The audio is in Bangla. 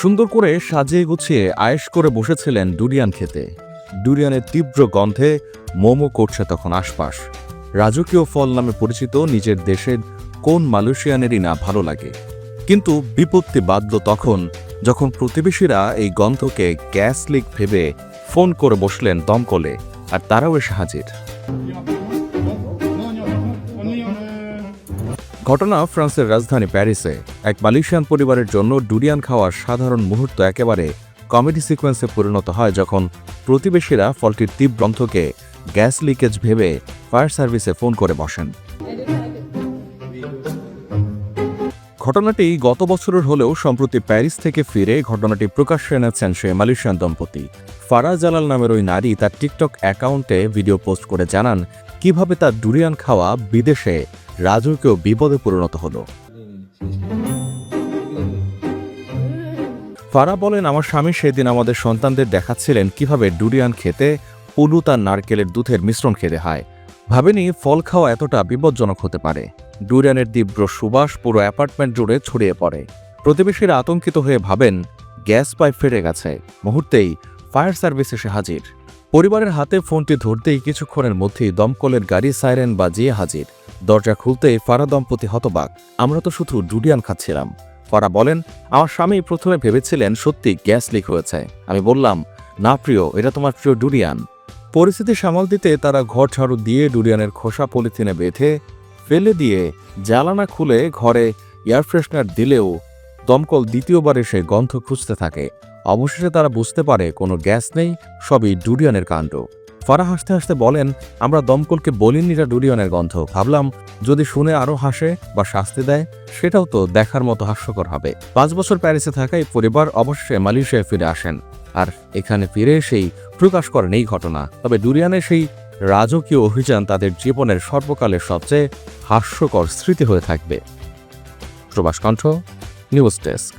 সুন্দর করে সাজিয়ে গুছিয়ে আয়েশ করে বসেছিলেন ডুরিয়ান খেতে। ডুরিয়ানের তীব্র গন্ধে মোমো করছে তখন আশপাশ। রাজকীয় ফল নামে পরিচিত নিজের দেশের কোন মালয়েশিয়ানেরই না ভালো লাগে। কিন্তু বিপত্তি বাঁধল তখন যখন প্রতিবেশীরা এই গন্ধকে গ্যাস লিক ভেবে ফোন করে বসলেন দমকলে, আর তারাও এসে হাজির। ঘটনা ফ্রান্সের রাজধানী প্যারিসে। এক মালয়েশিয়ান পরিবারের জন্য ডুরিয়ান খাওয়ার সাধারণ মুহূর্ত একেবারে কমেডি সিকোয়েন্সে পরিণত হয় যখন প্রতিবেশীরা ফলটির তীব্র গন্ধকে গ্যাস লিকেজ ভেবে ফায়ার সার্ভিসে ফোন করে বসেন। ঘটনাটি গত বছরের হলেও সম্প্রতি প্যারিস থেকে ফিরে ঘটনাটি প্রকাশ্যে এনেছেন সে মালয়েশিয়ান দম্পতি। ফারা জালাল নামের ওই নারী তার টিকটক অ্যাকাউন্টে ভিডিও পোস্ট করে জানান, কীভাবে তার ডুরিয়ান খাওয়া বিদেশে রাজকীয় বিপদে পরিণত হলো। ফারা বলেন, আমার স্বামী সেদিন আমাদের সন্তানদের দেখাচ্ছিলেন কীভাবে ডুরিয়ান খেতে পুলু তার নারকেলের দুধের মিশ্রণ খেতে হয়। ভাবেনি ফল খাওয়া এতটা বিপজ্জনক হতে পারে। ডুরিয়ানের তীব্র সুবাস পুরো অ্যাপার্টমেন্ট জুড়ে ছড়িয়ে পড়ে। প্রতিবেশীরা আতঙ্কিত হয়ে ভাবেন, গ্যাস পাইপ ফেটে গেছে। মুহূর্তেই ফায়ার সার্ভিস এসে হাজির। পরিবারের হাতে ফোনটি ধরতেই কিছুক্ষণের মধ্যেই দমকলের গাড়ি সাইরেন বাজিয়ে হাজির। দরজা খুলতে ফারা দম্পতি হতবাক। আমরা তো শুধু ডুডিয়ান খাচ্ছিলাম। ফারা বলেন, আমার স্বামী প্রথমে ভেবেছিলেন সত্যি গ্যাস লিক হয়েছে। আমি বললাম, না প্রিয়, এটা তোমার প্রিয় ডুরিয়ান পরিস্থিতি সামাল দিতে তারা ঘর ঝাড়ু দিয়ে ডুরিয়ানের খোসা পলিথিনে বেঁধে ফেলে দিয়ে জ্বালানা খুলে ঘরে এয়ার ফ্রেশনার দিলেও দমকল দ্বিতীয়বার এসে গন্ধ খুঁজতে থাকে। অবশেষে তারা বুঝতে পারে কোনো গ্যাস নেই, সবই ডুরিয়ানের কাণ্ড। ফারা হাসতে হাসতে বলেন, আমরা দমকলকে বলিনি এটা ডুরিয়ানের গন্ধ। ভাবলাম, যদি শুনে আরও হাসে বা শাস্তি দেয়, সেটাও তো দেখার মতো হাস্যকর হবে। পাঁচ বছর প্যারিসে থাকা এই পরিবার অবশ্যই মালয়েশিয়ায় ফিরে আসেন। আর এখানে ফিরে এসেই প্রকাশ করেন এই ঘটনা। তবে ডুরিয়ানের সেই রাজকীয় অভিযান তাদের জীবনের সর্বকালের সবচেয়ে হাস্যকর স্মৃতি হয়ে থাকবে। প্রবাস কণ্ঠ, নিউজ ডেস্ক।